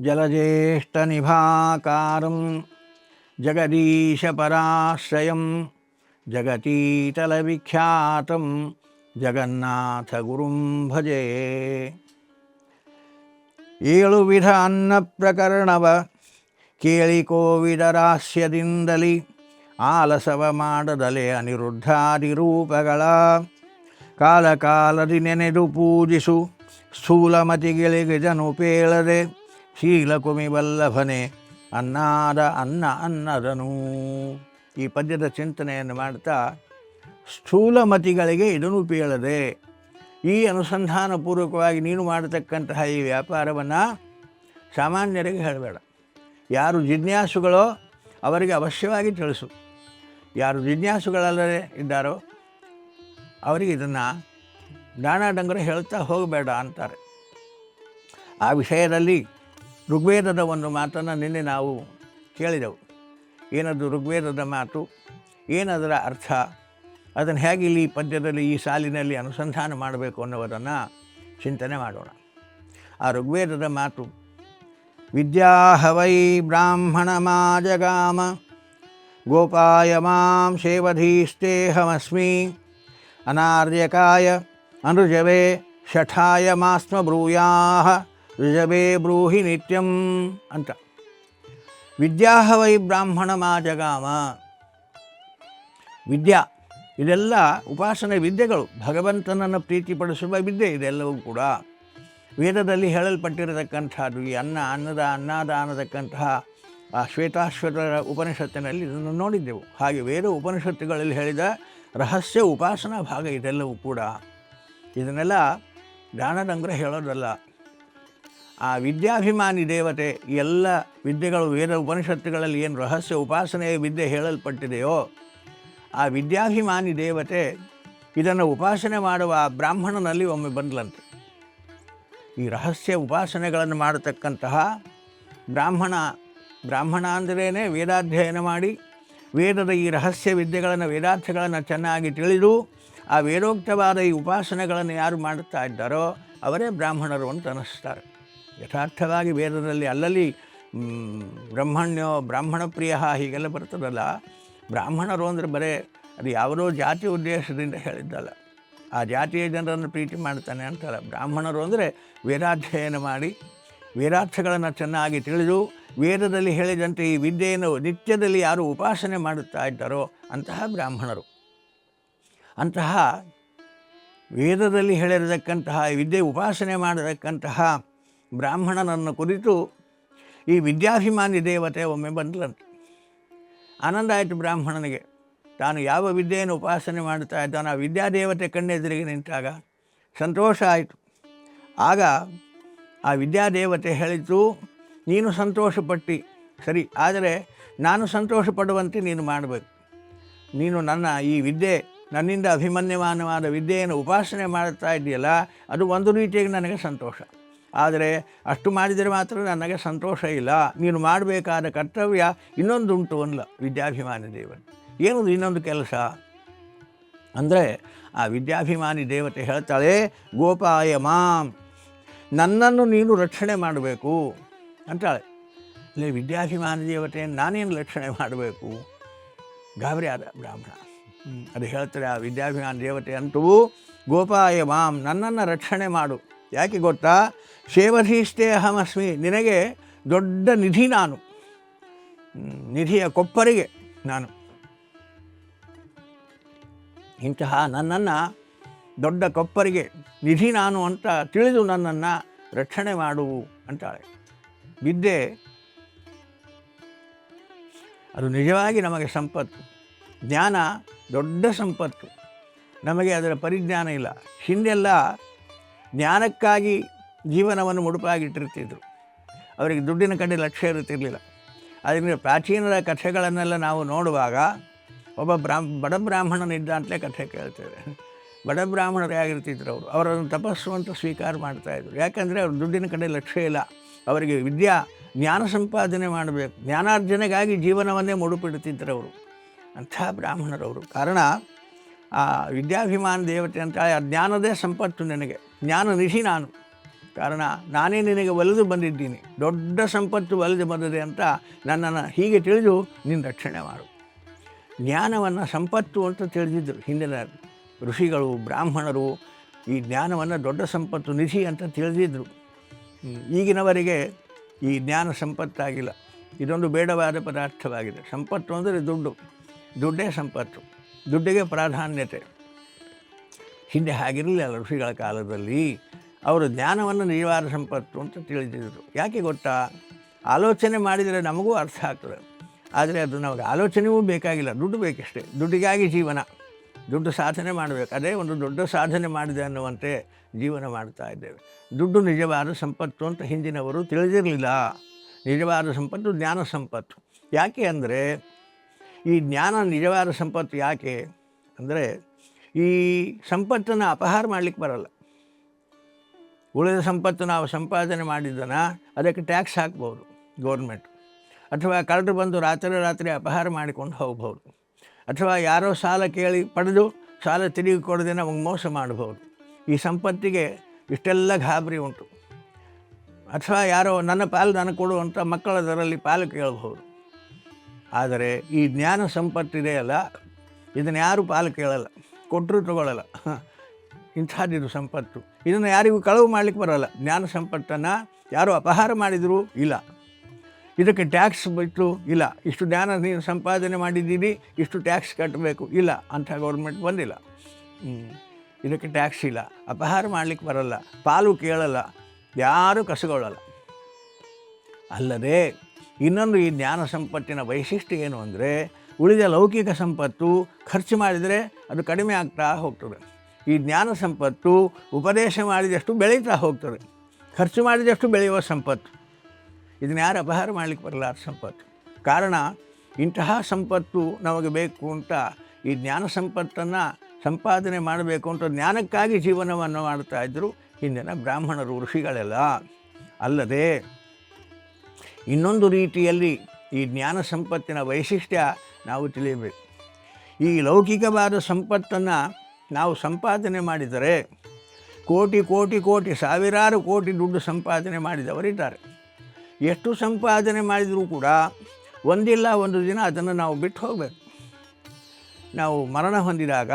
జలజ్యేష్ఠనిభాకారం జగదీశపరాశ్రయం జగతీతలవిఖ్యాతం జగన్నాథగురుం భజే ಏಳು ವಿಧ ಅನ್ನ ಪ್ರಕರಣವ ಕೇಳಿ ಕೋವಿದರಾಸ್ಯದಿಂದಲಿ ಆಲಸವ ಮಾಡದಲೆ ಅನಿರುದ್ಧಾದಿರೂಪಗಳ ಕಾಲ ಕಾಲದಿ ನೆನೆದು ಪೂಜಿಸು ಸ್ಥೂಲಮತಿಗಳಿಗೆ ಜನುಪೇಳದೆ ಶೀಲಕುಮಿ ವಲ್ಲಭನೆ ಅನ್ನಾದ ಅನ್ನ ಅನ್ನದನು ಈ ಪದ್ಯದ ಚಿಂತನೆಯನ್ನು ಮಾಡ್ತಾ, ಸ್ಥೂಲಮತಿಗಳಿಗೆ ಇದನ್ನು ಪೀಳದೆ, ಈ ಅನುಸಂಧಾನಪೂರ್ವಕವಾಗಿ ನೀನು ಮಾಡತಕ್ಕಂತಹ ಈ ವ್ಯಾಪಾರವನ್ನು ಸಾಮಾನ್ಯರಿಗೆ ಹೇಳಬೇಡ. ಯಾರು ಜಿಜ್ಞಾಸುಗಳೋ ಅವರಿಗೆ ಅವಶ್ಯವಾಗಿ ತಿಳಿಸು. ಯಾರು ಜಿಜ್ಞಾಸುಗಳಲ್ಲದೆ ಇದ್ದಾರೋ ಅವರಿಗೆ ಇದನ್ನು ಡಾಣ ಡಂಗರ ಹೇಳ್ತಾ ಹೋಗಬೇಡ ಅಂತಾರೆ. ಆ ವಿಷಯದಲ್ಲಿ ಋಗ್ವೇದದ ಒಂದು ಮಾತನ್ನು ನಿನ್ನೆ ನಾವು ಕೇಳಿದೆವು. ಏನದು ಋಗ್ವೇದದ ಮಾತು? ಏನದರ ಅರ್ಥ? ಅದನ್ನು ಹೇಗೆ ಇಲ್ಲಿ ಪದ್ಯದಲ್ಲಿ, ಈ ಸಾಲಿನಲ್ಲಿ ಅನುಸಂಧಾನ ಮಾಡಬೇಕು ಅನ್ನೋದನ್ನು ಚಿಂತನೆ ಮಾಡೋಣ. ಆ ಋಗ್ವೇದದ ಮಾತು, ವಿದ್ಯಾಹವೈ ಬ್ರಾಹ್ಮಣ ಮಾಜಗಾಮ ಗೋಪಾಯ ಮಾಂ ಸೇವಧೀಸ್ತೇಹಮಸ್ಮಿ ಅನಾರ್ಯಕಾಯ ಅನುಜವೇ ಶಠಾಯ ಮಾಸ್ಮ ಬ್ರೂಯಾ ಋಜವೇ ಬ್ರೂಹಿ ನಿತ್ಯಂ ಅಂತ ವಿದ್ಯಾಹವೈ ಬ್ರಾಹ್ಮಣ ಮಾಜಗಾಮ ವಿದ್ಯಾ ಇದೆಲ್ಲ ಉಪಾಸನೆ ವಿದ್ಯೆಗಳು ಭಗವಂತನನ್ನು ಪ್ರೀತಿಪಡಿಸುವ ವಿದ್ಯೆ ಇದೆಲ್ಲವೂ ಕೂಡ। ವೇದದಲ್ಲಿ ಹೇಳಲ್ಪಟ್ಟಿರತಕ್ಕಂಥದ್ದು ಈ ಅನ್ನ, ಅನ್ನದ ಅನ್ನದಾನತಕ್ಕಂತಹ ಆ ಶ್ವೇತಾಶ್ವತರ ಉಪನಿಷತ್ತಿನಲ್ಲಿ ಇದನ್ನು ನೋಡಿದ್ದೆವು. ಹಾಗೆ ವೇದ ಉಪನಿಷತ್ತುಗಳಲ್ಲಿ ಹೇಳಿದ ರಹಸ್ಯ ಉಪಾಸನಾ ಭಾಗ ಇದೆಲ್ಲವೂ ಕೂಡ. ಇದನ್ನೆಲ್ಲ ಜ್ಞಾನದಂಗ್ರ ಹೇಳೋದಲ್ಲ. ಆ ವಿದ್ಯಾಭಿಮಾನಿ ದೇವತೆ ಎಲ್ಲ ವಿದ್ಯೆಗಳು ವೇದ ಉಪನಿಷತ್ತುಗಳಲ್ಲಿ ಏನು ರಹಸ್ಯ ಉಪಾಸನೆಯ ವಿದ್ಯೆ ಹೇಳಲ್ಪಟ್ಟಿದೆಯೋ, ಆ ವಿದ್ಯಾಭಿಮಾನಿ ದೇವತೆ ಇದನ್ನು ಉಪಾಸನೆ ಮಾಡುವ ಆ ಬ್ರಾಹ್ಮಣನಲ್ಲಿ ಒಮ್ಮೆ ಬಂದ್ಲಂತೆ. ಈ ರಹಸ್ಯ ಉಪಾಸನೆಗಳನ್ನು ಮಾಡತಕ್ಕಂತಹ ಬ್ರಾಹ್ಮಣ ಬ್ರಾಹ್ಮಣ ಅಂದರೇನೆ ವೇದಾಧ್ಯಯನ ಮಾಡಿ, ವೇದದ ಈ ರಹಸ್ಯ ವಿದ್ಯೆಗಳನ್ನು, ವೇದಾರ್ಥಗಳನ್ನು ಚೆನ್ನಾಗಿ ತಿಳಿದು, ಆ ವೇದೋಕ್ತವಾದ ಈ ಉಪಾಸನೆಗಳನ್ನು ಯಾರು ಮಾಡುತ್ತಾ ಇದ್ದಾರೋ ಅವರೇ ಬ್ರಾಹ್ಮಣರು ಅಂತ ಅನ್ನಿಸ್ತಾರೆ. ಯಥಾರ್ಥವಾಗಿ ವೇದದಲ್ಲಿ ಅಲ್ಲಲ್ಲಿ ಬ್ರಹ್ಮಣ್ಯೋ, ಬ್ರಾಹ್ಮಣ ಪ್ರಿಯ ಹೀಗೆಲ್ಲ ಬರ್ತದಲ್ಲ, ಬ್ರಾಹ್ಮಣರು ಅಂದರೆ ಬರೇ ಅದು ಯಾವುದೋ ಜಾತಿ ಉದ್ದೇಶದಿಂದ ಹೇಳಿದ್ದಲ್ಲ. ಆ ಜಾತಿಯ ಜನರನ್ನು ಪ್ರೀತಿ ಮಾಡ್ತಾನೆ ಅಂತಲ್ಲ ಬ್ರಾಹ್ಮಣರು ಅಂದರೆ ವೇದಾಧ್ಯಯನ ಮಾಡಿ, ವೇದಾರ್ಥಗಳನ್ನು ಚೆನ್ನಾಗಿ ತಿಳಿದು, ವೇದದಲ್ಲಿ ಹೇಳಿದಂತೆ ಈ ವಿದ್ಯೆಯನ್ನು ನಿತ್ಯದಲ್ಲಿ ಯಾರು ಉಪಾಸನೆ ಮಾಡುತ್ತಾ ಇದ್ದಾರೋ ಅಂತಹ ಬ್ರಾಹ್ಮಣರು. ಅಂತಹ ವೇದದಲ್ಲಿ ಹೇಳಿರತಕ್ಕಂತಹ ವಿದ್ಯೆ ಉಪಾಸನೆ ಮಾಡತಕ್ಕಂತಹ ಬ್ರಾಹ್ಮಣನನ್ನು ಕುರಿತು ಈ ವಿದ್ಯಾಭಿಮಾನಿ ದೇವತೆ ಒಮ್ಮೆ ಬಂದ್ಲಂತೆ ಆನಂದ ಆಯಿತು ಬ್ರಾಹ್ಮಣನಿಗೆ. ತಾನು ಯಾವ ವಿದ್ಯೆಯನ್ನು ಉಪಾಸನೆ ಮಾಡುತ್ತಾ ಇದ್ದಾನೋ ಆ ವಿದ್ಯಾದೇವತೆ ಕಣ್ಣೆದುರಿಗೆ ನಿಂತಾಗ ಸಂತೋಷ ಆಯಿತು. ಆಗ ಆ ವಿದ್ಯಾದೇವತೆ ಹೇಳಿತು, ನೀನು ಸಂತೋಷಪಟ್ಟು. ಸರಿ, ಆದರೆ ನಾನು ಸಂತೋಷ ಪಡುವಂತೆ ನೀನು ಮಾಡಬೇಕು. ನೀನು ನನ್ನ ಈ ವಿದ್ಯೆ, ನನ್ನಿಂದ ಅಭಿಮನ್ಯಮಾನವಾದ ವಿದ್ಯೆಯನ್ನು ಉಪಾಸನೆ ಮಾಡುತ್ತಾ ಇದೆಯಲ್ಲ, ಅದು ಒಂದು ರೀತಿಯಾಗಿ ನನಗೆ ಸಂತೋಷ. ಆದರೆ ಅಷ್ಟು ಮಾಡಿದರೆ ಮಾತ್ರ ನನಗೆ ಸಂತೋಷ ಇಲ್ಲ. ನೀನು ಮಾಡಬೇಕಾದ ಕರ್ತವ್ಯ ಇನ್ನೊಂದುಂಟು ಅಲ್ಲ ಅನ್ಲ ವಿದ್ಯಾಭಿಮಾನಿ ದೇವರು ಏನದು ಇನ್ನೊಂದು ಕೆಲಸ? ಅಂದರೆ ಆ ವಿದ್ಯಾಭಿಮಾನಿ ದೇವತೆ ಹೇಳ್ತಾಳೆ ಗೋಪಾಯ ಮಾಂ ನನ್ನನ್ನು ನೀನು ರಕ್ಷಣೆ ಮಾಡಬೇಕು. ಅಂತಾಳೆ. ಇಲ್ಲಿ ವಿದ್ಯಾಭಿಮಾನಿ ದೇವತೆಯನ್ನು ನಾನೇನು ರಕ್ಷಣೆ ಮಾಡಬೇಕು? ಗಾಬರಿ ಆದ ಬ್ರಾಹ್ಮಣ. ಹ್ಮ್. ಅದು ಹೇಳ್ತಾರೆ ಆ ವಿದ್ಯಾಭಿಮಾನಿ ದೇವತೆ ಅಂತೂ ಗೋಪಾಯ ಮಾಂ ನನ್ನನ್ನು ರಕ್ಷಣೆ ಮಾಡು. ಯಾಕೆ ಗೊತ್ತಾ? ಸೇವಧೀಷ್ಟೇ ಅಹಮಸ್ಮಿ, ನಿನಗೆ ದೊಡ್ಡ ನಿಧಿ ನಾನು. ನಿಧಿಯ ಕೊಪ್ಪರಿಗೆ ನಾನು. ಇಂತಹ ನನ್ನನ್ನು ದೊಡ್ಡ ಕೊಪ್ಪರಿಗೆ ನಿಧಿ ನಾನು ಅಂತ ತಿಳಿದು ನನ್ನನ್ನು ರಕ್ಷಣೆ ಮಾಡು ಅಂತಾಳೆ. ವಿದ್ಯೆ ಅದು ನಿಜವಾಗಿ ನಮಗೆ ಸಂಪತ್ತು. ಜ್ಞಾನ ದೊಡ್ಡ ಸಂಪತ್ತು. ನಮಗೆ ಅದರ ಪರಿಜ್ಞಾನ ಇಲ್ಲ. ಹಿಂದೆಲ್ಲ ಜ್ಞಾನಕ್ಕಾಗಿ ಜೀವನವನ್ನು ಮುಡುಪಾಗಿಟ್ಟಿರ್ತಿದ್ರು. ಅವರಿಗೆ ದುಡ್ಡಿನ ಕಡೆ ಲಕ್ಷ್ಯ ಇರುತ್ತಿರಲಿಲ್ಲ. ಅದರಿಂದ ಪ್ರಾಚೀನರ ಕಥೆಗಳನ್ನೆಲ್ಲ ನಾವು ನೋಡುವಾಗ ಒಬ್ಬ ಬ್ರಾಹ್ಮ ಬಡ ಬ್ರಾಹ್ಮಣನಿದ್ದ ಅಂತಲೇ ಕಥೆ ಕೇಳ್ತೇವೆ. ಬಡ ಬ್ರಾಹ್ಮಣರೇ ಆಗಿರ್ತಿದ್ರು ಅವರು. ಅವರನ್ನು ತಪಸ್ಸು ಅಂತ ಸ್ವೀಕಾರ ಮಾಡ್ತಾಯಿದ್ರು ಯಾಕಂದರೆ ಅವ್ರ ದುಡ್ಡಿನ ಕಡೆ ಲಕ್ಷ್ಯ ಇಲ್ಲ. ಅವರಿಗೆ ವಿದ್ಯಾ, ಜ್ಞಾನ ಸಂಪಾದನೆ ಮಾಡಬೇಕು. ಜ್ಞಾನಾರ್ಜನೆಗಾಗಿ ಜೀವನವನ್ನೇ ಮುಡುಪಿಡುತ್ತಿದ್ದರು ಅವರು. ಅಂಥ ಬ್ರಾಹ್ಮಣರವರು. ಕಾರಣ, ಆ ವಿದ್ಯಾಭಿಮಾನ ದೇವತೆ ಅಂತ ಆ ಜ್ಞಾನದೇ ಸಂಪತ್ತು ನನಗೆ. ಜ್ಞಾನ ನಿಧಿ ನಾನು. ಕಾರಣ ನಾನೇ ನಿನಗೆ ಒಲಿದು ಬಂದಿದ್ದೀನಿ. ದೊಡ್ಡ ಸಂಪತ್ತು ಒಲಿದು ಬಂದಿದೆ ಅಂತ ನನ್ನನ್ನು ಹೀಗೆ ತಿಳಿದು ನಿನ್ನ ರಕ್ಷಣೆ ಮಾಡು. ಜ್ಞಾನವನ್ನು ಸಂಪತ್ತು ಅಂತ ತಿಳಿದಿದ್ದರು ಹಿಂದಿನ ಋಷಿಗಳು, ಬ್ರಾಹ್ಮಣರು, ಈ ಜ್ಞಾನವನ್ನು ದೊಡ್ಡ ಸಂಪತ್ತು ನಿಧಿ ಅಂತ ತಿಳಿದಿದ್ದರು ಈಗಿನವರೆಗೆ ಈ ಜ್ಞಾನ ಸಂಪತ್ತಾಗಿಲ್ಲ. ಇದೊಂದು ಬೇಡವಾದ ಪದಾರ್ಥವಾಗಿದೆ. ಸಂಪತ್ತು ಅಂದರೆ ದುಡ್ಡು. ದುಡ್ಡೇ ಸಂಪತ್ತು. ದುಡ್ಡಿಗೆ ಪ್ರಾಧಾನ್ಯತೆ. ಹಿಂದೆ ಹಾಗಿರಲಿಲ್ಲ ಋಷಿಗಳ ಕಾಲದಲ್ಲಿ. ಅವರು ಜ್ಞಾನವನ್ನು ನಿಜವಾದ ಸಂಪತ್ತು ಅಂತ ತಿಳಿದಿದ್ದರು. ಯಾಕೆ ಗೊತ್ತಾ? ಆಲೋಚನೆ ಮಾಡಿದರೆ ನಮಗೂ ಅರ್ಥ ಆಗ್ತದೆ. ಆದರೆ ಅದು ನಮಗೆ ಆಲೋಚನೆಯೂ ಬೇಕಾಗಿಲ್ಲ. ದುಡ್ಡು ಬೇಕಷ್ಟೇ. ದುಡ್ಡಿಗಾಗಿ ಜೀವನ. ದುಡ್ಡು ಸಾಧನೆ ಮಾಡಬೇಕು. ಅದೇ ಒಂದು ದೊಡ್ಡ ಸಾಧನೆ ಮಾಡಿದೆ ಅನ್ನುವಂತೆ ಜೀವನ ಮಾಡ್ತಾ ಇದ್ದೇವೆ. ದುಡ್ಡು ನಿಜವಾದ ಸಂಪತ್ತು ಅಂತ ಹಿಂದಿನವರು ತಿಳಿದಿರಲಿಲ್ಲ. ನಿಜವಾದ ಸಂಪತ್ತು ಜ್ಞಾನ ಸಂಪತ್ತು. ಯಾಕೆ ಅಂದರೆ, ಈ ಜ್ಞಾನ ನಿಜವಾದ ಸಂಪತ್ತು ಯಾಕೆ ಅಂದರೆ ಈ ಸಂಪತ್ತನ್ನು ಅಪಹಾರ ಮಾಡಲಿಕ್ಕೆ ಬರಲ್ಲ. ಉಳಿದ ಸಂಪತ್ತು ನಾವು ಸಂಪಾದನೆ ಮಾಡಿದ್ದನ್ನು ಅದಕ್ಕೆ ಟ್ಯಾಕ್ಸ್ ಹಾಕ್ಬೋದು ಗೌರ್ಮೆಂಟ್. ಅಥವಾ ಕಳ್ಳರು ಬಂದು ರಾತ್ರಿ ರಾತ್ರಿ ಅಪಹಾರ ಮಾಡಿಕೊಂಡು ಹೋಗ್ಬೋದು. ಅಥವಾ ಯಾರೋ ಸಾಲ ಕೇಳಿ ಪಡೆದು ಸಾಲ ತಿರುಗಿ ಕೊಡದೆ ನಮಗೆ ಮೋಸ ಮಾಡಬಹುದು ಈ ಸಂಪತ್ತಿಗೆ ಇಷ್ಟೆಲ್ಲ ಗಾಬರಿ ಉಂಟು. ಅಥವಾ ಯಾರೋ ನನ್ನ ಪಾಲು ನನಗೆ ಕೊಡುವಂಥ ಮಕ್ಕಳದರಲ್ಲಿ ಪಾಲು ಕೇಳಬಹುದು. ಆದರೆ ಈ ಜ್ಞಾನ ಸಂಪತ್ತಿದೆಯಲ್ಲ, ಇದನ್ನು ಯಾರೂ ಪಾಲು ಕೇಳಲ್ಲ. ಕೊಟ್ಟರು ತಗೊಳ್ಳಲ್ಲ. ಇಂಥದ್ದಿದು ಸಂಪತ್ತು. ಇದನ್ನು ಯಾರಿಗೂ ಕಳವು ಮಾಡಲಿಕ್ಕೆ ಬರೋಲ್ಲ. ಜ್ಞಾನ ಸಂಪತ್ತನ್ನು ಯಾರು ಅಪಹಾರ ಮಾಡಿದರೂ ಇಲ್ಲ. ಇದಕ್ಕೆ ಟ್ಯಾಕ್ಸ್ ಬಿಟ್ಟು ಇಲ್ಲ. ಇಷ್ಟು ಜ್ಞಾನ ನೀನು ಸಂಪಾದನೆ ಮಾಡಿದ್ದೀರಿ, ಇಷ್ಟು ಟ್ಯಾಕ್ಸ್ ಕಟ್ಟಬೇಕು, ಇಲ್ಲ ಅಂಥ ಗೌರ್ಮೆಂಟ್ ಬಂದಿಲ್ಲ. ಇದಕ್ಕೆ ಟ್ಯಾಕ್ಸ್ ಇಲ್ಲ. ಅಪಹಾರ ಮಾಡಲಿಕ್ಕೆ ಬರಲ್ಲ. ಪಾಲು ಕೇಳಲ್ಲ. ಯಾರೂ ಕಸಗೊಳ್ಳಲ್ಲ. ಅಲ್ಲದೆ ಇನ್ನೊಂದು ಈ ಜ್ಞಾನ ಸಂಪತ್ತಿನ ವೈಶಿಷ್ಟ್ಯ ಏನು ಅಂದರೆ ಉಳಿದ ಲೌಕಿಕ ಸಂಪತ್ತು ಖರ್ಚು ಮಾಡಿದರೆ ಅದು ಕಡಿಮೆ ಆಗ್ತಾ ಹೋಗ್ತದೆ. ಈ ಜ್ಞಾನ ಸಂಪತ್ತು ಉಪದೇಶ ಮಾಡಿದಷ್ಟು ಬೆಳೀತಾ ಹೋಗ್ತದೆ. ಖರ್ಚು ಮಾಡಿದಷ್ಟು ಬೆಳೆಯುವ ಸಂಪತ್ತು. ಇದನ್ನು ಯಾರು ಅಪಹಾರ ಮಾಡಲಿಕ್ಕೆ ಬರಲ್ಲ ಆ ಸಂಪತ್ತು? ಕಾರಣ, ಇಂತಹ ಸಂಪತ್ತು ನಮಗೆ ಬೇಕು ಅಂತ ಈ ಜ್ಞಾನ ಸಂಪತ್ತನ್ನು ಸಂಪಾದನೆ ಮಾಡಬೇಕು ಅಂತ ಜ್ಞಾನಕ್ಕಾಗಿ ಜೀವನವನ್ನು ಮಾಡ್ತಾ ಇದ್ದರು ಹಿಂದಿನ ಬ್ರಾಹ್ಮಣರು, ಋಷಿಗಳೆಲ್ಲ. ಅಲ್ಲದೆ, ಇನ್ನೊಂದು ರೀತಿಯಲ್ಲಿ ಈ ಜ್ಞಾನ ಸಂಪತ್ತಿನ ವೈಶಿಷ್ಟ್ಯ ನಾವು ತಿಳಿಯಬೇಕು. ಈ ಲೌಕಿಕವಾದ ಸಂಪತ್ತನ್ನು ನಾವು ಸಂಪಾದನೆ ಮಾಡಿದರೆ ಕೋಟಿ ಕೋಟಿ ಕೋಟಿ ಸಾವಿರಾರು ಕೋಟಿ ದುಡ್ಡು ಸಂಪಾದನೆ ಮಾಡಿದವರಿದ್ದಾರೆ ಎಷ್ಟು ಸಂಪಾದನೆ ಮಾಡಿದರೂ ಕೂಡ ಒಂದಿಲ್ಲ ಒಂದು ದಿನ ಅದನ್ನು ನಾವು ಬಿಟ್ಟು ಹೋಗಬೇಕು. ನಾವು ಮರಣ ಹೊಂದಿದಾಗ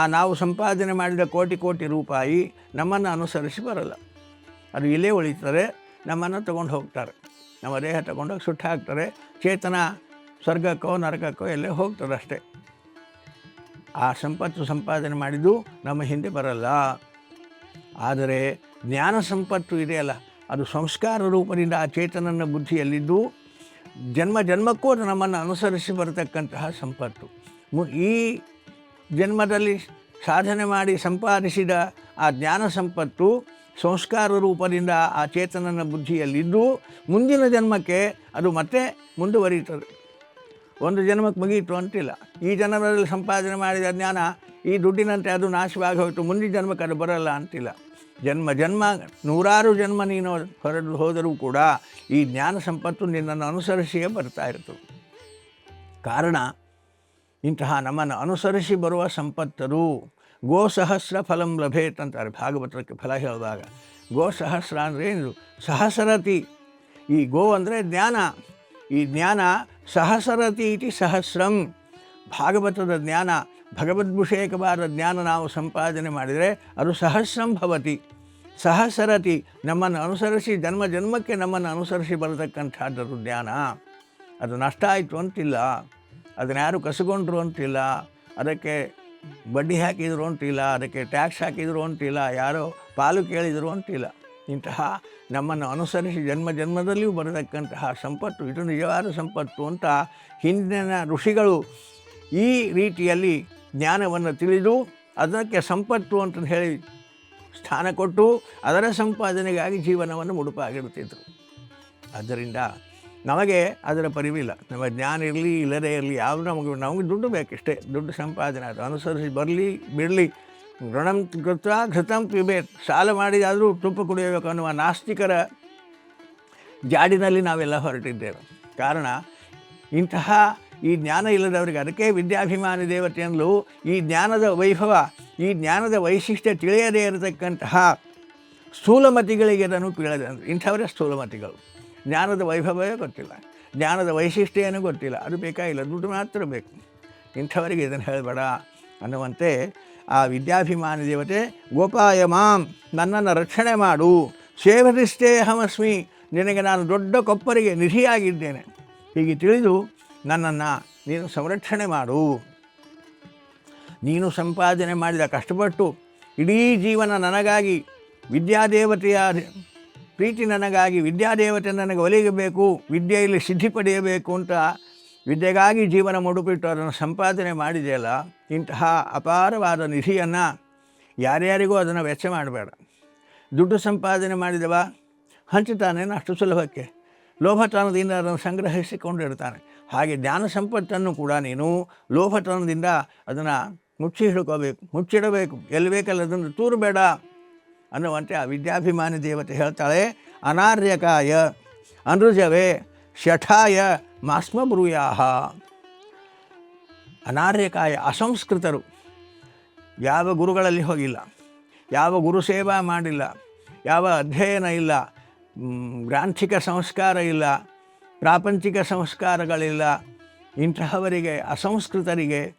ಆ ನಾವು ಸಂಪಾದನೆ ಮಾಡಿದ ಕೋಟಿ ಕೋಟಿ ರೂಪಾಯಿ ನಮ್ಮನ್ನು ಅನುಸರಿಸಿ ಬರಲ್ಲ. ಅದು ಇಲ್ಲೇ ಉಳಿತಾರೆ ನಮ್ಮನ್ನು ತಗೊಂಡು ಹೋಗ್ತಾರೆ. ನಮ್ಮ ದೇಹ ತಗೊಂಡೋಗಿ ಸುಟ್ಟು ಹಾಕ್ತಾರೆ ಚೇತನ ಸ್ವರ್ಗಕ್ಕೋ ನರಕಕ್ಕೋ ಎಲ್ಲೇ ಹೋಗ್ತದೆ ಅಷ್ಟೇ. ಆ ಸಂಪತ್ತು ಸಂಪಾದನೆ ಮಾಡಿದ್ದು ನಮ್ಮ ಹಿಂದೆ ಬರಲ್ಲ. ಆದರೆ ಜ್ಞಾನ ಸಂಪತ್ತು ಇದೆಯಲ್ಲ ಅದು ಸಂಸ್ಕಾರ ರೂಪದಿಂದ ಆ ಚೇತನನ ಬುದ್ಧಿಯಲ್ಲಿದ್ದು ಜನ್ಮ ಜನ್ಮಕ್ಕೂ ಅದು ನಮ್ಮನ್ನು ಅನುಸರಿಸಿ ಬರತಕ್ಕಂತಹ ಸಂಪತ್ತು. ಈ ಜನ್ಮದಲ್ಲಿ ಸಾಧನೆ ಮಾಡಿ ಸಂಪಾದಿಸಿದ ಆ ಜ್ಞಾನ ಸಂಪತ್ತು ಸಂಸ್ಕಾರ ರೂಪದಿಂದ ಆ ಚೇತನನ ಬುದ್ಧಿಯಲ್ಲಿದ್ದು ಮುಂದಿನ ಜನ್ಮಕ್ಕೆ ಅದು ಮತ್ತೆ ಮುಂದುವರಿಯುತ್ತದೆ. ಒಂದು ಜನ್ಮಕ್ಕೆ ಮುಗಿಯಿತು ಅಂತಿಲ್ಲ. ಈ ಜನ್ಮದಲ್ಲಿ ಸಂಪಾದನೆ ಮಾಡಿದ ಜ್ಞಾನ ಈ ದುಡ್ಡಿನಂತೆ ಅದು ನಾಶವಾಗಿ ಹೋಯಿತು ಮುಂದಿನ ಜನ್ಮಕ್ಕೆ ಅದು ಬರಲ್ಲ ಅಂತಿಲ್ಲ. ಜನ್ಮ ಜನ್ಮ, ನೂರಾರು ಜನ್ಮ ನೀನು ಹೊರಡು ಹೋದರೂ ಕೂಡ ಈ ಜ್ಞಾನ ಸಂಪತ್ತು ನಿನ್ನನ್ನು ಅನುಸರಿಸಿಯೇ ಬರ್ತಾ ಇರ್ತದೆ ಕಾರಣ, ಇಂತಹ ನಮ್ಮನ್ನು ಅನುಸರಿಸಿ ಬರುವ ಸಂಪತ್ತರು ಗೋ ಸಹಸ್ರ ಫಲಂ ಲಭೇತ್ ಅಂತಾರೆ. ಭಾಗವತಕ್ಕೆ ಫಲ ಹೇಳುವಾಗ, ಗೋ ಸಹಸ್ರ ಅಂದರೆ ಏನು? ಸಹಸ್ರತಿ. ಈ ಗೋ ಅಂದರೆ ಜ್ಞಾನ. ಈ ಜ್ಞಾನ ಸಹಸ್ರತಿ ಇತಿ ಸಹಸ್ರಂ. ಭಾಗವತದ ಜ್ಞಾನ ಭಗವದ್ಭಿಷೇಕವಾದ ಜ್ಞಾನ ನಾವು ಸಂಪಾದನೆ ಮಾಡಿದರೆ ಅದು ಸಹಸ್ರಂ ಭವತಿ. ಸಹಸ್ರತಿ ನಮ್ಮನ್ನು ಅನುಸರಿಸಿ, ಜನ್ಮ ಜನ್ಮಕ್ಕೆ ನಮ್ಮನ್ನು ಅನುಸರಿಸಿ ಬರತಕ್ಕಂಥದ್ದು ಜ್ಞಾನ. ಅದು ನಷ್ಟ ಆಯಿತು ಅಂತಿಲ್ಲ, ಅದನ್ನು ಯಾರು ಕಸಗೊಂಡ್ರು ಅಂತಿಲ್ಲ, ಅದಕ್ಕೆ ಬಡ್ಡಿ ಹಾಕಿದರು ಅಂತಿಲ್ಲ, ಅದಕ್ಕೆ ಟ್ಯಾಕ್ಸ್ ಹಾಕಿದರು ಅಂತಿಲ್ಲ, ಯಾರೋ ಪಾಲು ಕೇಳಿದರು ಅಂತಿಲ್ಲ. ಇಂತಹ ನಮ್ಮನ್ನು ಅನುಸರಿಸಿ ಜನ್ಮ ಜನ್ಮದಲ್ಲಿಯೂ ಬರತಕ್ಕಂತಹ ಸಂಪತ್ತು, ಇದು ನಿಜವಾದ ಸಂಪತ್ತು ಅಂತ ಹಿಂದಿನ ಋಷಿಗಳು ಈ ರೀತಿಯಲ್ಲಿ ಜ್ಞಾನವನ್ನು ತಿಳಿದು ಅದಕ್ಕೆ ಸಂಪತ್ತು ಅಂತ ಹೇಳಿ ಸ್ಥಾನ ಕೊಟ್ಟು ಅದರ ಸಂಪಾದನೆಗಾಗಿ ಜೀವನವನ್ನು ಮುಡುಪಾಗಿಡುತ್ತಿದ್ದರು. ಆದ್ದರಿಂದ ನಮಗೆ ಅದರ ಪರಿವಿಲ್ಲ. ನಮ್ಮ ಜ್ಞಾನ ಇರಲಿ, ಇಲ್ಲದೇ ಇರಲಿ, ಯಾವುದು ನಮಗೆ ನಮಗೆ ದುಡ್ಡು ಬೇಕಿಷ್ಟೇ. ದುಡ್ಡು ಸಂಪಾದನೆ, ಅದು ಅನುಸರಿಸಿ ಬರಲಿ, ಬಿಡಲಿ ಋಣಂ ಕೃತ ಘೃತಂ ಪಿಬೇತ್. ಸಾಲ ಮಾಡಿದಾದರೂ ತುಪ್ಪ ಕುಡಿಯಬೇಕು ಅನ್ನುವ ನಾಸ್ತಿಕರ ಜಾಡಿನಲ್ಲಿ ನಾವೆಲ್ಲ ಹೊರಟಿದ್ದೇವೆ. ಕಾರಣ, ಇಂತಹ ಈ ಜ್ಞಾನ ಇಲ್ಲದವರಿಗೆ ಅದಕ್ಕೆ ವಿದ್ಯಾಭಿಮಾನಿ ದೇವತೆ ಅಂದಲು ಈ ಜ್ಞಾನದ ವೈಭವ, ಈ ಜ್ಞಾನದ ವೈಶಿಷ್ಟ್ಯ ತಿಳಿಯದೇ ಇರತಕ್ಕಂತಹ ಸ್ಥೂಲಮತಿಗಳಿಗೆ ಅದನ್ನು ಬೀಳದೆ ಇಂಥವರೇ ಸ್ಥೂಲಮತಿಗಳು. ಜ್ಞಾನದ ವೈಭವವೇ ಗೊತ್ತಿಲ್ಲ. ಜ್ಞಾನದ ವೈಶಿಷ್ಟ್ಯ ಏನೂ ಗೊತ್ತಿಲ್ಲ. ಅದು ಬೇಕಾಗಿಲ್ಲ ದುಡ್ಡು ಮಾತ್ರ ಬೇಕು. ಇಂಥವರಿಗೆ ಇದನ್ನು ಹೇಳಬೇಡ ಅನ್ನುವಂತೆ ಆ ವಿದ್ಯಾಭಿಮಾನಿ ದೇವತೆ, ಗೋಪಾಯ ಮಾಂ, ನನ್ನನ್ನು ರಕ್ಷಣೆ ಮಾಡು ಸೇವರಿಷ್ಟೇ ಅಹಮಸ್ಮಿ, ನಿನಗೆ ನಾನು ದೊಡ್ಡ ಕೊಪ್ಪರಿಗೆ ನಿಧಿಯಾಗಿದ್ದೇನೆ. ಹೀಗೆ ತಿಳಿದು ನನ್ನನ್ನು ನೀನು ಸಂರಕ್ಷಣೆ ಮಾಡು. ನೀನು ಸಂಪಾದನೆ ಮಾಡಿದ ಕಷ್ಟಪಟ್ಟು ಇಡೀ ಜೀವನ ನನಗಾಗಿ ವಿದ್ಯಾದೇವತೆಯ ಪ್ರೀತಿ ನನಗಾಗಿ, ವಿದ್ಯಾದೇವತೆ ನನಗೆ ಒಲಿಗಬೇಕು ವಿದ್ಯೆಯಲ್ಲಿ ಸಿದ್ಧಿ ಪಡೆಯಬೇಕು ಅಂತ ವಿದ್ಯೆಗಾಗಿ ಜೀವನ ಮುಡುಪಿಟ್ಟು ಅದನ್ನು ಸಂಪಾದನೆ ಮಾಡಿದೆಯಲ್ಲ, ಇಂತಹ ಅಪಾರವಾದ ನಿಧಿಯನ್ನು ಯಾರ್ಯಾರಿಗೂ ಅದನ್ನು ವೆಚ್ಚ ಮಾಡಬೇಡ. ದುಡ್ಡು ಸಂಪಾದನೆ ಮಾಡಿದವ ಹಂಚುತ್ತಾನೇನು ಅಷ್ಟು ಸುಲಭಕ್ಕೆ. ಲೋಭತನದಿಂದ ಅದನ್ನು ಸಂಗ್ರಹಿಸಿಕೊಂಡಿರ್ತಾನೆ. ಹಾಗೆ ಜ್ಞಾನ ಸಂಪತ್ತನ್ನು ಕೂಡ ನೀನು ಲೋಭತನದಿಂದ ಅದನ್ನು ಮುಚ್ಚಿ ಹಿಡ್ಕೋಬೇಕು, ಮುಚ್ಚಿಡಬೇಕು. ಎಲ್ಲಿ ಬೇಕಲ್ಲಿ ಅದನ್ನು ತೂರಬೇಡ ಅನ್ನುವಂತೆ ಆ ವಿದ್ಯಾಭಿಮಾನಿ ದೇವತೆ ಹೇಳ್ತಾಳೆ. ಅನಾರ್ಯಕಾಯ, ಅನೃಜವೇ, ಶಠಾಯ ಮಾಸ್ಮ ಬ್ರೂಯಾಹ ಅನಾರ್ಯಕಾಯ ಅಸಂಸ್ಕೃತರು. ಯಾವ ಗುರುಗಳಲ್ಲಿ ಹೋಗಿಲ್ಲ. ಯಾವ ಗುರು ಸೇವಾ ಮಾಡಿಲ್ಲ. ಯಾವ ಅಧ್ಯಯನ ಇಲ್ಲ. ಗ್ರಾಂಥಿಕ ಸಂಸ್ಕಾರ ಇಲ್ಲ. ಪ್ರಾಪಂಚಿಕ ಸಂಸ್ಕಾರಗಳಿಲ್ಲ. ಇಂತಹವರಿಗೆ, ಅಸಂಸ್ಕೃತರಿಗೆ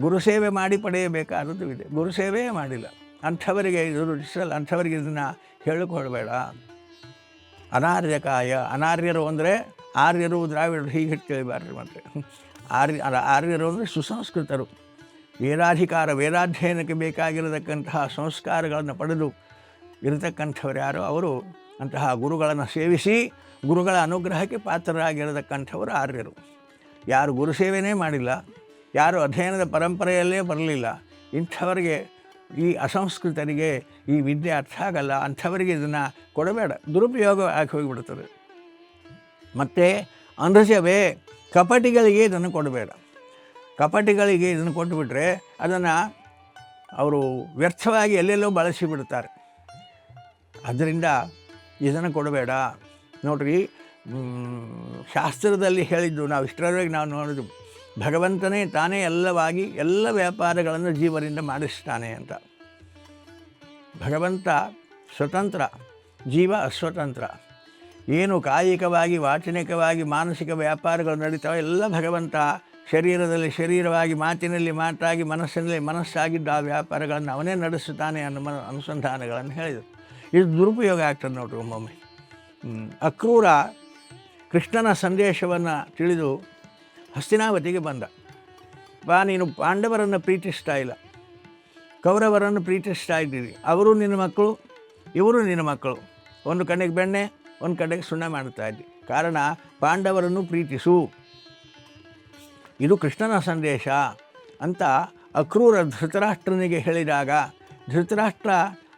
ಗುರುಸೇವೆ ಮಾಡಿ ಪಡೆಯಬೇಕಾದದ್ದು ಇದೆ. ಗುರುಸೇವೆಯೇ ಮಾಡಿಲ್ಲ. ಅಂಥವರಿಗೆ ಇದು ರುಚಿಸಲ್ಲ. ಅಂಥವರಿಗೆ ಇದನ್ನು ಹೇಳಿಕೊಳ್ಬೇಡ. ಅನಾರ್ಯಕಾಯ, ಅನಾರ್ಯರು ಅಂದರೆ ಆರ್ಯರು ದ್ರಾವಿಡರು ಹೀಗೆ ಕೇಳಬಾರ್ದು ಮತ್ತೆ ಆರ್ಯ ಆರ್ಯರು ಅಂದರೆ ಸುಸಂಸ್ಕೃತರು. ವೇದಾಧಿಕಾರ, ವೇದಾಧ್ಯಯನಕ್ಕೆ ಬೇಕಾಗಿರತಕ್ಕಂತಹ ಸಂಸ್ಕಾರಗಳನ್ನು ಪಡೆದು ಇರತಕ್ಕಂಥವ್ರು ಯಾರು? ಅವರು ಅಂತಹ ಗುರುಗಳನ್ನು ಸೇವಿಸಿ ಗುರುಗಳ ಅನುಗ್ರಹಕ್ಕೆ ಪಾತ್ರರಾಗಿರತಕ್ಕಂಥವರು ಆರ್ಯರು. ಯಾರು ಗುರು ಸೇವೆಯೇ ಮಾಡಿಲ್ಲ, ಯಾರು ಅಧ್ಯಯನದ ಪರಂಪರೆಯಲ್ಲೇ ಬರಲಿಲ್ಲ, ಇಂಥವರಿಗೆ ಈ ಅಸಂಸ್ಕೃತರಿಗೆ ಈ ವಿದ್ಯೆ ಅರ್ಥ ಆಗಲ್ಲ, ಅಂಥವರಿಗೆ ಇದನ್ನು ಕೊಡಬೇಡ, ದುರುಪಯೋಗ ಆಗಿ ಹೋಗಿಬಿಡ್ತದೆ. ಮತ್ತು ಅಂಧಸವೇ ಕಪಟಿಗಳಿಗೆ ಇದನ್ನು ಕೊಡಬೇಡ. ಕಪಟಿಗಳಿಗೆ ಇದನ್ನು ಕೊಟ್ಟುಬಿಟ್ರೆ ಅದನ್ನು ಅವರು ವ್ಯರ್ಥವಾಗಿ ಎಲ್ಲೆಲ್ಲೋ ಬಳಸಿಬಿಡ್ತಾರೆ. ಅದರಿಂದ ಇದನ್ನು ಕೊಡಬೇಡ. ನೋಡ್ರಿ ಶಾಸ್ತ್ರದಲ್ಲಿ ಹೇಳಿದ್ದು ನಾವು ಇಷ್ಟರವರೆಗೆ ನಾವು ನೋಡಿದ್ದು, ಭಗವಂತನೇ ತಾನೇ ಎಲ್ಲವಾಗಿ ಎಲ್ಲ ವ್ಯಾಪಾರಗಳನ್ನು ಜೀವರಿಂದ ಮಾಡಿಸ್ತಾನೆ ಅಂತ. ಭಗವಂತ ಸ್ವತಂತ್ರ, ಜೀವ ಅಸ್ವತಂತ್ರ. ಏನು ಕಾಯಿಕವಾಗಿ, ವಾಚನಿಕವಾಗಿ, ಮಾನಸಿಕ ವ್ಯಾಪಾರಗಳು ನಡೀತಾವೆ, ಎಲ್ಲ ಭಗವಂತ ಶರೀರದಲ್ಲಿ ಶರೀರವಾಗಿ, ಮಾತಿನಲ್ಲಿ ಮಾತಾಗಿ, ಮನಸ್ಸಿನಲ್ಲಿ ಮನಸ್ಸಾಗಿದ್ದ ಆ ವ್ಯಾಪಾರಗಳನ್ನು ಅವನೇ ನಡೆಸುತ್ತಾನೆ ಅನ್ನೋ ಮನ, ಅನುಸಂಧಾನಗಳನ್ನು ಹೇಳಿದರು. ಇದು ದುರುಪಯೋಗ ಆಗ್ತದೆ ನೋಡ್ರಿ ಒಮ್ಮೊಮ್ಮೆ. ಅಕ್ರೂರ ಕೃಷ್ಣನ ಸಂದೇಶವನ್ನು ತಿಳಿದು ಹಸ್ತಿನಾವತಿಗೆ ಬಂದ. ಬಾ, ನೀನು ಪಾಂಡವರನ್ನು ಪ್ರೀತಿಸ್ತಾ ಇಲ್ಲ. ಕೌರವರನ್ನು ಪ್ರೀತಿಸ್ತಾ ಇದ್ದೀರಿ. ಅವರು ನಿನ್ನ ಮಕ್ಕಳು, ಇವರು ನಿನ್ನ ಮಕ್ಕಳು. ಒಂದು ಕಣ್ಣಿಗೆ ಬೆಣ್ಣೆ ಒಂದು ಕಡೆಗೆ ಸುಣ್ಣ ಮಾಡ್ತಾ ಇದ್ದೆ. ಕಾರಣ, ಪಾಂಡವರನ್ನು ಪ್ರೀತಿಸು. ಇದು ಕೃಷ್ಣನ ಸಂದೇಶ ಅಂತ ಅಕ್ರೂರ ಧೃತರಾಷ್ಟ್ರನಿಗೆ ಹೇಳಿದಾಗ, ಧೃತರಾಷ್ಟ್ರ,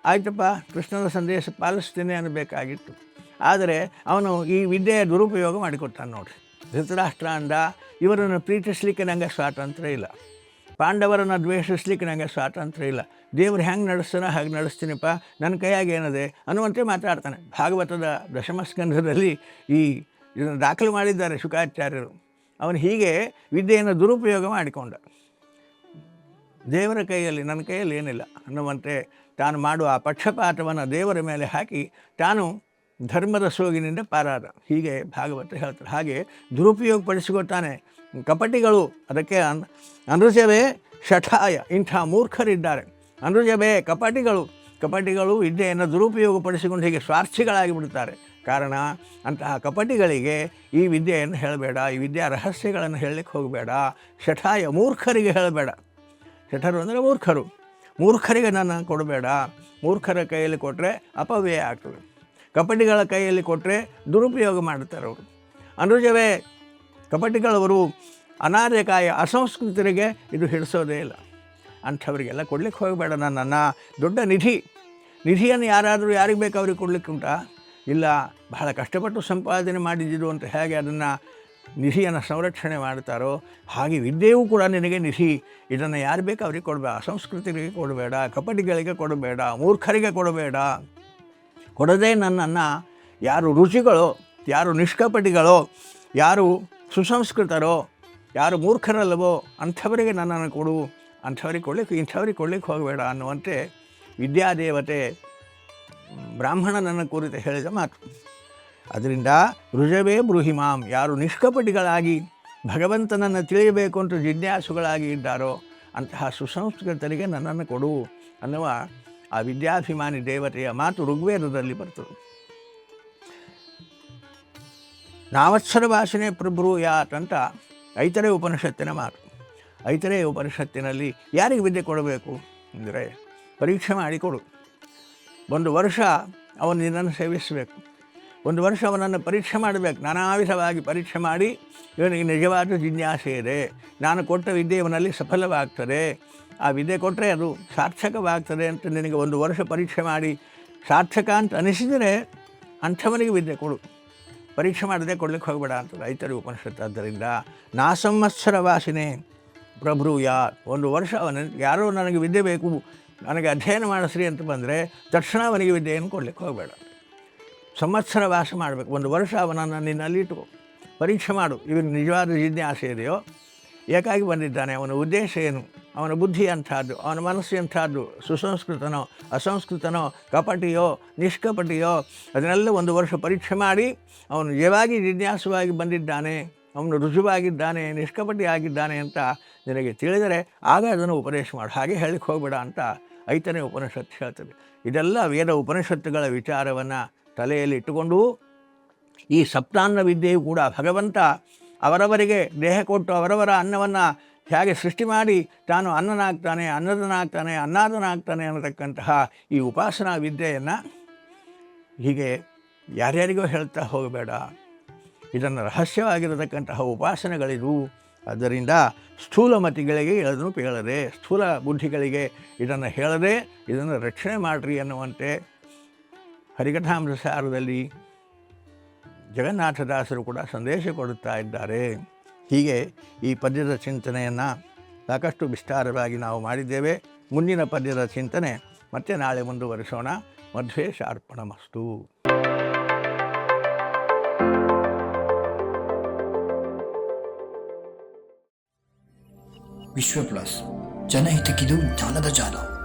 ಆಯ್ತಪ್ಪ, ಕೃಷ್ಣನ ಸಂದೇಶ ಪಾಲಿಸ್ತೀನಿ ಅನ್ನಬೇಕಾಗಿತ್ತು. ಆದರೆ, ಅವನು ಈ ವಿದ್ಯೆಯ ದುರುಪಯೋಗ ಮಾಡಿಕೊಟ್ಟಾನೆ ನೋಡಿ ಧೃತರಾಷ್ಟ್ರ ಅಂದ, ಇವರನ್ನು ಪ್ರೀತಿಸಲಿಕ್ಕೆ ನನಗೆ ಸ್ವಾತಂತ್ರ್ಯ ಇಲ್ಲ. ಪಾಂಡವರನ್ನು ದ್ವೇಷಿಸ್ಲಿಕ್ಕೆ ನನಗೆ ಸ್ವಾತಂತ್ರ್ಯ ಇಲ್ಲ. ದೇವ್ರು ಹೆಂಗೆ ನಡೆಸ್ತಾನೋ ಹಾಗೆ ನಡೆಸ್ತೀನಿಪ್ಪ. ನನ್ನ ಕೈಯಾಗ ಏನದೆ? ಅನ್ನುವಂತೆ ಮಾತಾಡ್ತಾನೆ. ಭಾಗವತದ ದಶಮಸ್ಕಂಧದಲ್ಲಿ ಈ ಇದನ್ನು ದಾಖಲು ಮಾಡಿದ್ದಾರೆ ಶುಕಾಚಾರ್ಯರು ಅವನು ಹೀಗೆ ವಿದ್ಯೆಯನ್ನು ದುರುಪಯೋಗ ಮಾಡಿಕೊಂಡ. ದೇವರ ಕೈಯಲ್ಲಿ, ನನ್ನ ಕೈಯಲ್ಲಿ ಏನಿಲ್ಲ. ಅನ್ನುವಂತೆ ತಾನು ಮಾಡುವ ಆ ಪಕ್ಷಪಾತವನ್ನು ದೇವರ ಮೇಲೆ ಹಾಕಿ ತಾನು ಧರ್ಮದ ಸೋಗಿನಿಂದ ಪಾರಾದ. ಹೀಗೆ ಭಾಗವತ ಹೇಳ್ತಾರೆ ಹಾಗೆ ದುರುಪಯೋಗ ಪಡಿಸಿಕೊಳ್ತಾನೆ ಕಪಟಿಗಳು, ಅದಕ್ಕೆ ಅನ್, ಅನೃಜವೇ ಶಠಾಯ, ಇಂಥ ಮೂರ್ಖರಿದ್ದಾರೆ. ಅನೃಜವೇ ಕಪಟಿಗಳು ಕಪಟಿಗಳು ವಿದ್ಯೆಯನ್ನು ದುರುಪಯೋಗಪಡಿಸಿಕೊಂಡು ಹೀಗೆ ಸ್ವಾರ್ಥಿಗಳಾಗಿ ಬಿಡುತ್ತಾರೆ. ಕಾರಣ, ಅಂತಹ ಕಪಟಿಗಳಿಗೆ ಈ ವಿದ್ಯೆಯನ್ನು ಹೇಳಬೇಡ, ಈ ವಿದ್ಯಾ ರಹಸ್ಯಗಳನ್ನು ಹೇಳಲಿಕ್ಕೆ ಹೋಗಬೇಡ, ಶಠಾಯ ಮೂರ್ಖರಿಗೆ ಹೇಳಬೇಡ. ಶಠರು ಅಂದರೆ ಮೂರ್ಖರು. ಮೂರ್ಖರಿಗೆ ನಾನು ಕೊಡಬೇಡ. ಮೂರ್ಖರ ಕೈಯಲ್ಲಿ ಕೊಟ್ಟರೆ ಅಪವ್ಯಯ ಆಗ್ತದೆ. ಕಪಟಿಗಳ ಕೈಯಲ್ಲಿ ಕೊಟ್ಟರೆ ದುರುಪಯೋಗ ಮಾಡುತ್ತಾರೆ ಅವರು. ಅನುಜವೇ ಕಪಟಿಗಳವರು ಅನಾರ್ಯಕಾಯ ಅಸಂಸ್ಕೃತರಿಗೆ ಇದು ಹಿಡಿಸೋದೇ ಇಲ್ಲ. ಅಂಥವರಿಗೆಲ್ಲ ಕೊಡ್ಲಿಕ್ಕೆ ಹೋಗಬೇಡ ನನ್ನ ದೊಡ್ಡ ನಿಧಿ. ನಿಧಿಯನ್ನು ಯಾರಾದರೂ ಯಾರಿಗೆ ಬೇಕು ಅವ್ರಿಗೆ ಕೊಡ್ಲಿಕ್ಕೆ ಉಂಟಾ? ಇಲ್ಲ, ಬಹಳ ಕಷ್ಟಪಟ್ಟು ಸಂಪಾದನೆ ಮಾಡಿದ್ದು ಅಂತ ಹೇಗೆ ಅದನ್ನು ನಿಧಿಯನ್ನು ಸಂರಕ್ಷಣೆ ಮಾಡ್ತಾರೋ, ಹಾಗೆ ವಿದ್ಯೆಯೂ ಕೂಡ ನಿನಗೆ ನಿಧಿ. ಇದನ್ನು ಯಾರು ಬೇಕು ಅವ್ರಿಗೆ ಕೊಡಬೇಡ. ಅಸಂಸ್ಕೃತಿಗೆ ಕೊಡಬೇಡ ಕಪಟಿಗಳಿಗೆ ಕೊಡಬೇಡ, ಮೂರ್ಖರಿಗೆ ಕೊಡಬೇಡ. ಕೊಡದೇ ನನ್ನನ್ನು ಯಾರು ರುಚಿಗಳೋ, ಯಾರು ನಿಷ್ಕಪಟಿಗಳೋ, ಯಾರು ಸುಸಂಸ್ಕೃತರೋ, ಯಾರು ಮೂರ್ಖರಲ್ಲವೋ ಅಂಥವರಿಗೆ ನನ್ನನ್ನು ಕೊಡು, ಅಂಥವ್ರಿಗೆ ಕೊಡಲಿಕ್ಕೆ ಇಂಥವ್ರಿಗೆ ಕೊಡಲಿಕ್ಕೆ ಹೋಗಬೇಡ ಅನ್ನುವಂತೆ ವಿದ್ಯಾದೇವತೆ ಬ್ರಾಹ್ಮಣನನ್ನು ಕುರಿತು ಹೇಳಿದ ಮಾತು. ಅದರಿಂದ ರುಜವೇ ಬೃಹಿಮಾಂ ಯಾರು ನಿಷ್ಕಪಟಿಗಳಾಗಿ ಭಗವಂತನನ್ನು ತಿಳಿಯಬೇಕು ಅಂತ ಜಿಜ್ಞಾಸುಗಳಾಗಿ ಇದ್ದಾರೋ ಅಂತಹ ಸುಸಂಸ್ಕೃತರಿಗೆ ನನ್ನನ್ನು ಕೊಡು ಅನ್ನುವ ಆ ವಿದ್ಯಾಭಿಮಾನಿ ದೇವತೆಯ ಮಾತು ಋಗ್ವೇದದಲ್ಲಿ ಬರ್ತದೆ. ನಾವತ್ಸರ ಭಾಷಣೆ ಪ್ರಭು ಯಾತ್ ಅಂತ ಐತರೇ ಉಪನಿಷತ್ತಿನ ಮಾತು. ಐತರೇ ಉಪನಿಷತ್ತಿನಲ್ಲಿ ಯಾರಿಗೆ ವಿದ್ಯೆ ಕೊಡಬೇಕು ಅಂದರೆ ಪರೀಕ್ಷೆ ಮಾಡಿ ಕೊಡು. ಒಂದು ವರ್ಷ ಅವನು ನಿನ್ನನ್ನು ಸೇವಿಸಬೇಕು. ಒಂದು ವರ್ಷ ಅವನನ್ನು ಪರೀಕ್ಷೆ ಮಾಡಬೇಕು. ನಾನಾ ವಿಧವಾಗಿ ಪರೀಕ್ಷೆ ಮಾಡಿ ಇವನಿಗೆ ನಿಜವಾದ ಜಿಜ್ಞಾಸೆ ಇದೆ. ನಾನು ಕೊಟ್ಟ ವಿದ್ಯೆ ಇವನಲ್ಲಿ ಸಫಲವಾಗ್ತದೆ. ಆ ವಿದ್ಯೆ ಕೊಟ್ಟರೆ ಅದು ಸಾರ್ಥಕವಾಗ್ತದೆ ಅಂತ ನಿನಗೆ ಒಂದು ವರ್ಷ ಪರೀಕ್ಷೆ ಮಾಡಿ ಸಾರ್ಥಕ ಅಂತ ಅನಿಸಿದರೆ ಅಂಥವನಿಗೆ ವಿದ್ಯೆ ಕೊಡು. ಪರೀಕ್ಷೆ ಮಾಡದೆ ಕೊಡ್ಲಿಕ್ಕೆ ಹೋಗಬೇಡ ಅಂತ ರೈತರು ಉಪನಿಷತ್ತು. ಆದ್ದರಿಂದ ನಾ ಸಂವತ್ಸರ ವಾಸಿನೇ ಪ್ರಭು ಯಾ, ಒಂದು ವರ್ಷ ಅವನ, ಯಾರೋ ನನಗೆ ವಿದ್ಯೆ ಬೇಕು, ನನಗೆ ಅಧ್ಯಯನ ಮಾಡಿಸ್ರಿ ಅಂತ ಬಂದರೆ ತಕ್ಷಣ ಅವನಿಗೆ ವಿದ್ಯೆಯನ್ನು ಕೊಡ್ಲಿಕ್ಕೆ ಹೋಗಬೇಡ. ಸಂವತ್ಸರ ವಾಸ ಮಾಡಬೇಕು, ಒಂದು ವರ್ಷ ಅವನನ್ನು ನಿನ್ನಲ್ಲಿ ಇಟ್ಟುಕೋ ಪರೀಕ್ಷೆ ಮಾಡು. ಇವನು ನಿಜವಾದ ಜಿಜ್ಞಾಸೆ ಇದೆಯೋ ಏಕಾಗಿ ಬಂದಿದ್ದಾನೆ. ಅವನ ಉದ್ದೇಶ ಏನು? ಅವನ ಬುದ್ಧಿ ಅಂಥದ್ದು ಅವನ ಮನಸ್ಸು ಎಂಥದ್ದು? ಸುಸಂಸ್ಕೃತನೋ, ಅಸಂಸ್ಕೃತನೋ, ಕಪಟಿಯೋ, ನಿಷ್ಕಪಟಿಯೋ? ಅದನ್ನೆಲ್ಲ ಒಂದು ವರ್ಷ ಪರೀಕ್ಷೆ ಮಾಡಿ ಅವನು ನಿಜವಾಗಿ ಜಿಜ್ಞಾಸುವಾಗಿ ಬಂದಿದ್ದಾನೆ, ಅವನು ರುಜುವಾಗಿದ್ದಾನೆ ನಿಷ್ಕಪಟಿ ಆಗಿದ್ದಾನೆ ಅಂತ ನಿನಗೆ ತಿಳಿದರೆ ಆಗ ಅದನ್ನು ಉಪದೇಶ ಮಾಡು. ಹಾಗೆ ಹೇಳಿಕ್ಕೆ ಹೋಗಬೇಡ ಅಂತ ಐತನೇ ಉಪನಿಷತ್ತು ಹೇಳ್ತದೆ. ಇದೆಲ್ಲ ವೇದ ಉಪನಿಷತ್ತುಗಳ ವಿಚಾರವನ್ನು ತಲೆಯಲ್ಲಿ ಇಟ್ಟುಕೊಂಡು ಈ ಸಪ್ತಾನ್ನ ವಿದ್ಯೆಯು ಕೂಡ ಭಗವಂತ ಅವರವರಿಗೆ ದೇಹ ಕೊಟ್ಟು ಅವರವರ ಅನ್ನವನ್ನು ಹೇಗೆ ಸೃಷ್ಟಿ ಮಾಡಿ ತಾನು ಅನ್ನನಾಗ್ತಾನೆ, ಅನ್ನದನಾಗ್ತಾನೆ, ಅನ್ನಾದನಾಗ್ತಾನೆ ಅನ್ನತಕ್ಕಂತಹ ಈ ಉಪಾಸನಾ ವಿದ್ಯೆಯನ್ನು ಹೀಗೆ ಯಾರ್ಯಾರಿಗೋ ಹೇಳ್ತಾ ಹೋಗಬೇಡ. ಇದನ್ನು ರಹಸ್ಯವಾಗಿರತಕ್ಕಂತಹ ಉಪಾಸನೆಗಳಿದು ಅದರಿಂದ ಸ್ಥೂಲ ಮತಿಗಳಿಗೆ ಇದನ್ನು ಹೇಳದೆ ಸ್ಥೂಲ ಬುದ್ಧಿಗಳಿಗೆ ಇದನ್ನು ಹೇಳದೆ, ಇದನ್ನು ರಕ್ಷಣೆ ಮಾಡಿರಿ ಅನ್ನುವಂತೆ ಹರಿಕಥಾಮೃತ ಸಾರದಲ್ಲಿ ಜಗನ್ನಾಥದಾಸರು ಕೂಡ ಸಂದೇಶ ಕೊಡುತ್ತಾ ಇದ್ದಾರೆ. ಹೀಗೆ ಈ ಪದ್ಯದ ಚಿಂತನೆಯನ್ನು ಸಾಕಷ್ಟು ವಿಸ್ತಾರವಾಗಿ ನಾವು ಮಾಡಿದ್ದೇವೆ. ಮುಂದಿನ ಪದ್ಯದ ಚಿಂತನೆ ಮತ್ತೆ ನಾಳೆ ಮುಂದುವರಿಸೋಣ. ಮಧ್ವೇ ಶಾರ್ಪಣಮಸ್ತು. ವಿಶ್ವ ಪ್ಲಸ್ ಜನಹಿತಕ್ಕಿದು ಜ್ಞಾನದ ಜಾಲ.